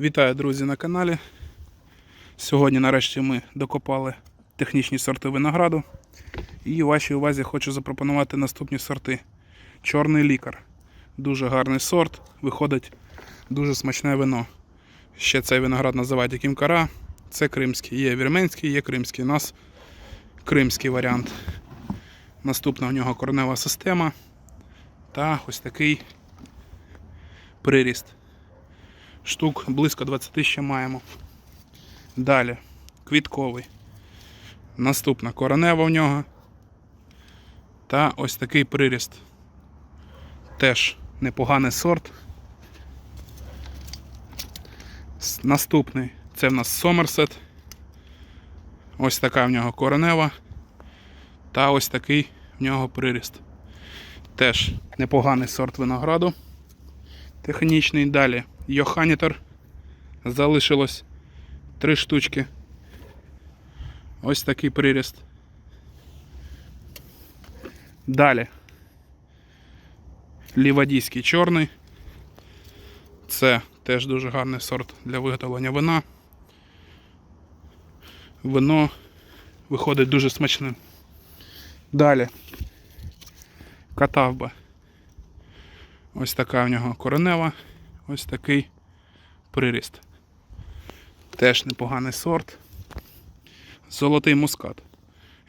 Вітаю, друзі, на каналі. Сьогодні нарешті ми докопали технічні сорти винограду. І вашій увазі хочу запропонувати наступні сорти. Чорний лікар. Дуже гарний сорт, виходить дуже смачне вино. Ще цей виноград називають яким кара. Це кримський. Є вірменський, є кримський. У нас кримський варіант. Наступна у нього коренева система. Та ось такий приріст штук близько 20 ще маємо. Далі квітковий. Наступна коронева в нього. Та ось такий приріст. Теж непоганий сорт. Наступний це в нас Сомерсет. Ось така в нього коронева. Та ось такий в нього приріст. Теж непоганий сорт винограду. Технічний. Далі Йоханітер. Залишилось три штучки. Ось такий приріст. Далі. Лівадійський чорний. Це теж дуже гарний сорт для виготовлення вина. Вино виходить дуже смачним. Далі. Катавба. Ось така в нього коренева, ось такий приріст. Теж непоганий сорт. Золотий мускат.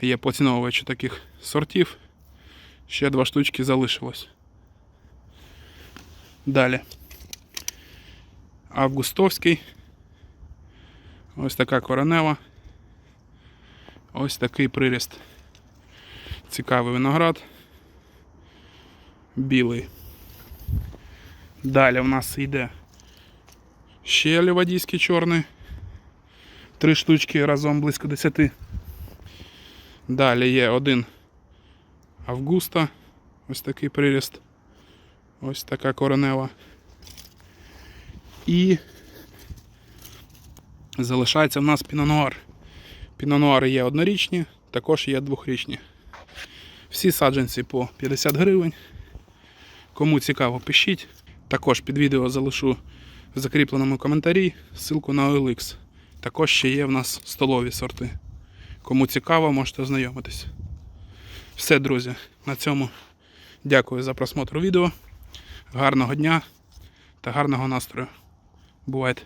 Є поціновувачі таких сортів. Ще два штучки залишилось. Далі. Августовський. Ось така коренева. Ось такий приріст. Цікавий виноград. Білий. Далі в нас йде ще лівадійський чорний. Три штучки разом близько 10. Далі є один Августа. Ось такий приріст. Ось така коронева. І залишається в нас пінонуар. Пінонуари є однорічні, також є двохрічні. Всі саджанці по 50 гривень. Кому цікаво, пишіть. Також під відео залишу в закріпленому коментарі ссылку на OLX. Також ще є в нас столові сорти. Кому цікаво, можете ознайомитись. Все, друзі, на цьому дякую за просмотр відео. Гарного дня та гарного настрою. Бувайте!